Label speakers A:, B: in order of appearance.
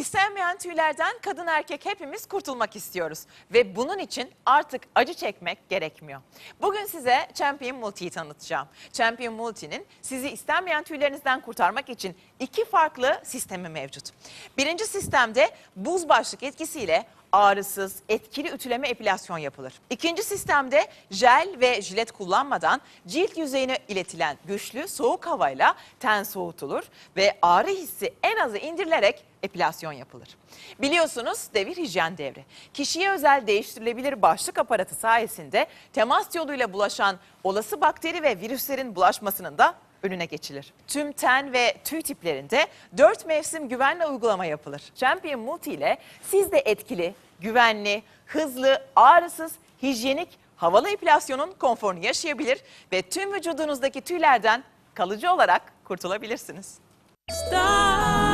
A: İstenmeyen tüylerden kadın erkek hepimiz kurtulmak istiyoruz. Ve bunun için artık acı çekmek gerekmiyor. Bugün size Champion Multi'yi tanıtacağım. Champion Multi'nin sizi istenmeyen tüylerinizden kurtarmak için iki farklı sistemi mevcut. Birinci sistemde buz başlık etkisiyle ağrısız, etkili ütüleme epilasyon yapılır. İkinci sistemde jel ve jilet kullanmadan cilt yüzeyine iletilen güçlü soğuk havayla ten soğutulur ve ağrı hissi en aza indirilerek epilasyon yapılır. Biliyorsunuz devir hijyen devri. Kişiye özel değiştirilebilir başlık aparatı sayesinde temas yoluyla bulaşan olası bakteri ve virüslerin bulaşmasının da önüne geçilir. Tüm ten ve tüy tiplerinde 4 mevsim güvenle uygulama yapılır. Champion Multi ile siz de etkili, güvenli, hızlı, ağrısız, hijyenik, havalı epilasyonun konforunu yaşayabilir ve tüm vücudunuzdaki tüylerden kalıcı olarak kurtulabilirsiniz.
B: Star